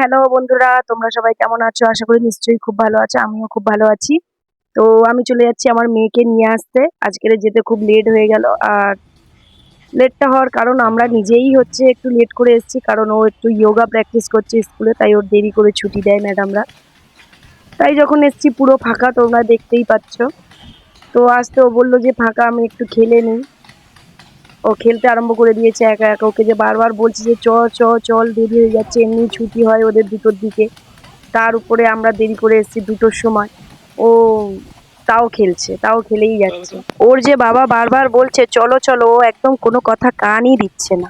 Hello বন্ধুরা, তোমরা সবাই কেমন আছো? আশা করি নিশ্চয়ই খুব ভালো আছো, আমিও খুব ভালো আছি। তো আমি চলে যাচ্ছি আমার মেয়েকে নিয়ে আসতে। আজকের যেতে খুব লেট হয়ে গেল, আর লেটটা হওয়ার কারণ আমরা নিজেই হচ্ছে একটু লেট করে এসেছি, কারণ ও একটু যোগা প্র্যাকটিস করছে স্কুলে, তাই ওর দেরি করে ছুটি দেয় ম্যাডামরা তাই যখন এসেছি পুরো ফাঁকা, তোমরা দেখতেই পাচ্ছ। তো আসতে ও বলল যে ফাঁকা, আমি একটু খেলে নিই। ও খেলতে আরম্ভ করে দিয়েছে একা একা। ওকে যে বারবার বলছি যে চ চ, চল, দেরি হয়ে যাচ্ছে, এমনি ছুটি হয় ওদের দুটোর দিকে। তার উপরে আমরা দেরি করে এসেছি দুটোর সময়। ও তাও খেলছে, তাও খেলেই যাচ্ছে। ওর যে বাবা বারবার বলছে, চলো চলো, ও একদম কোনো কথা কানই দিচ্ছে না।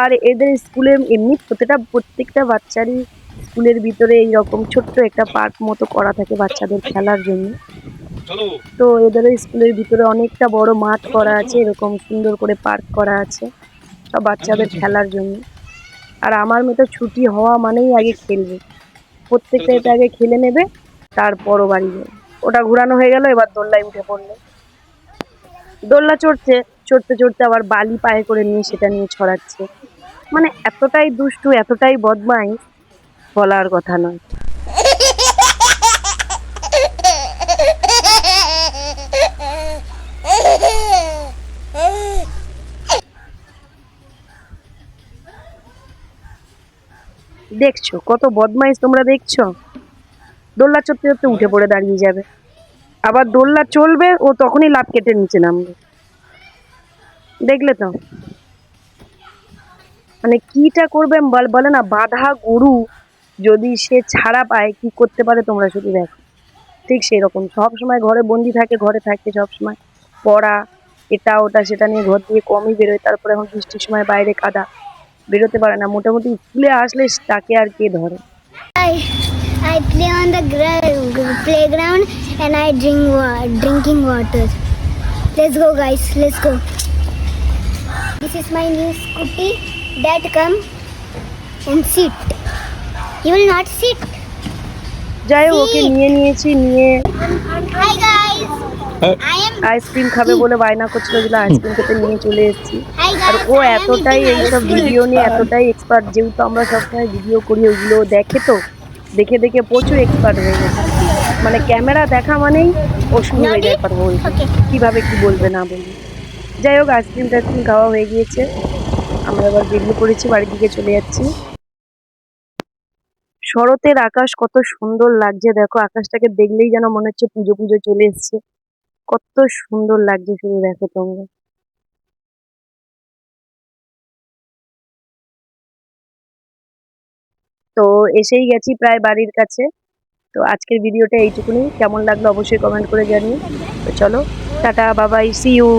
আর এদের স্কুলে এমনি প্রতিটা, প্রত্যেকটা বাচ্চারই স্কুলের ভিতরে এইরকম ছোট্ট একটা পার্ক মতো করা থাকে বাচ্চাদের খেলার জন্য। তো এদের স্কুলের ভিতরে অনেকটা বড় মাঠ করা আছে এরকম সুন্দর করে পার্ক করা আছে সব বাচ্চাদের খেলার জন্য। আর আমার মেয়ে তো ছুটি হওয়া মানেই আগে খেলবে। প্রত্যেকটা এটা আগে খেলে নেবে তারপরও বাড়ি যাবে। ওটা ঘোরানো হয়ে গেল এবার দোল্লায় উঠে পড়ল। দোল্লা চড়ছে চড়তে চড়তে আবার বালি পায়ে করে নিয়ে সেটা নিয়ে ছড়াচ্ছে। মানে এতটাই দুষ্টু এতটাই বদমাই বলার কথা নয়। দেখছ? কত বদমাইশ তোমরা দেখছ? দোল্লা চড়তে চড়তে উঠে পড়ে দাঁড়িয়ে যাবে। আবার দোল্লা চলবে, ও তখনই লাভ কেটে নিচে নামবে। দেখলে তো? মানে কিটা করবে বল- না, বাধা গরু যদি সে ছাড়া পায়, কি করতে পারে তোমরা শুধু দেখো। ঠিক সেই রকম সব সময় ঘরে বন্দি থাকে, ঘরে থাকে সব সময়। পড়া, এটা, ওটা, সেটা নিয়ে ঘর দিয়ে কমই বেরোয়, তারপরে এখন বৃষ্টির সময় বাইরে কাদা। বেরোতে পারে না মোটামুটি স্কুলে আসলে তাকে আর কে ধরে I, I play on the playground and I drink wa- drinking water. Let's go, guys. Let's go. This is my new scooty. Dad, come and sit. You will not sit. যাই ওকে নিয়ে নিয়েছি নিয়ে Hi, guys. I am. Ice cream খাবে বলে বায়না করছিল যেগুলো ice cream খেতে নিয়ে চলে এসেছি আর ও এতটাই এইসব ভিডিও নিয়ে এতটাই এক্সপার্ট যেহেতু আমরা সবসময় ভিডিও করি ওইগুলো দেখে তো দেখে দেখে প্রচুর এক্সপার্ট হয়ে গেছে। মানে ক্যামেরা দেখা মানেই ও শুরু হয়ে যায় Okay. কীভাবে কি বলবে না বলবে। যাই হোক আইসক্রিম টাইসক্রিম খাওয়া হয়ে গিয়েছে। আমরা এবার বেরিয়ে পড়েছি বাড়ির দিকে চলে যাচ্ছি। শরতের আকাশ কত সুন্দর লাগছে দেখো। আকাশটাকে দেখলেই যেন মনে হচ্ছে পুজো পুজো চলে এসছে। কত সুন্দর লাগছে শুধু দেখো তোমরা। তো এসেই গেছি প্রায় বাড়ির কাছে। তো আজকের ভিডিওটা এইটুকুনি। কেমন লাগল অবশ্যই কমেন্ট করে জানিও। তো চলো, টাটা বাবাই সি ইউ